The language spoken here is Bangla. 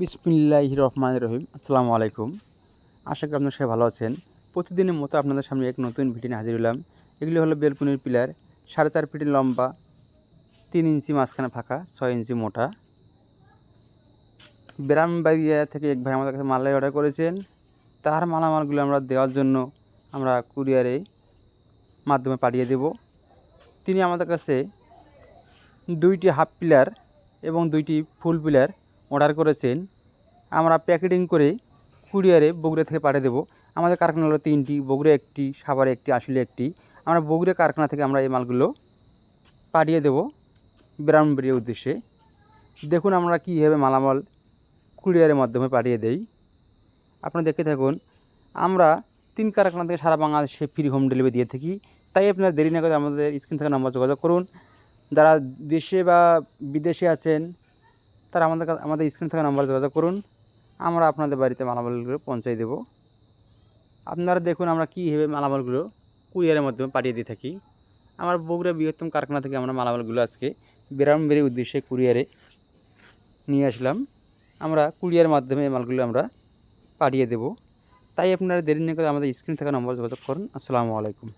বিসমিল্লাহ রহমান রহিম। আসসালামু আলাইকুম। আশা করি আপনার সবাই ভালো আছেন। প্রতিদিনের মতো আপনাদের সামনে এক নতুন ভিডিও নিয়ে হাজির হলাম। এগুলি হলো বেলকুনির পিলার, সাড়ে চার ফিটের লম্বা, তিন ইঞ্চি মাঝখানে ফাঁকা, ছয় ইঞ্চি মোটা। ব্রাহ্মণবাড়িয়া থেকে এক ভাই আমাদের কাছে মালাই অর্ডার করেছেন। তার মালামালগুলো আমরা দেওয়ার জন্য আমরা কুরিয়ারে মাধ্যমে পাঠিয়ে দেব। তিনি আমাদের কাছে দুইটি হাফ পিলার এবং দুইটি ফুল পিলার অর্ডার করেছেন, আমরা প্যাকেটিং করে কুরিয়ারে বগুড়া থেকে পাঠিয়ে দেবো। আমাদের কারখানা হলো তিনটি, বগুড়া একটি, সাভারে একটি আসলে একটি। আমরা বগুড়া কারখানা থেকে আমরা এই মালগুলো পাঠিয়ে দেবো ব্রাহ্মণবাড়ির উদ্দেশ্যে। দেখুন আমরা কীভাবে মালামাল কুরিয়ারের মাধ্যমে পাঠিয়ে দেই। আপনারা দেখে থাকুন, আমরা তিন কারখানা থেকে সারা বাংলাদেশে ফ্রি হোম ডেলিভারি দিয়ে থাকি। তাই আপনারা দেরি না করে আমাদের স্ক্রিন থেকে নাম্বার যোগাযোগ করুন। যারা দেশে বা বিদেশে আছেন তারা আমাদের আমাদের স্ক্রিন থেকে নাম্বার যোগাযোগ করুন। আমরা আপনাদের বাড়িতে মালামালগুলো পৌঁছাই দেবো। আপনারা দেখুন আমরা কীভাবে মালামালগুলো কুরিয়ারের মাধ্যমে পাঠিয়ে দিয়ে থাকি। আমার বগুড়া বৃহত্তম কারখানা থেকে আমরা মালামালগুলো আজকে বেরামবেরির উদ্দেশ্যে কুরিয়ারে নিয়ে আসলাম। আমরা কুরিয়ার মাধ্যমে মালগুলো আমরা পাঠিয়ে দেবো। তাই আপনারা দেরি না করে আমাদের স্ক্রিন থেকে নম্বর যোগাযোগ করুন। আসসালামু আলাইকুম।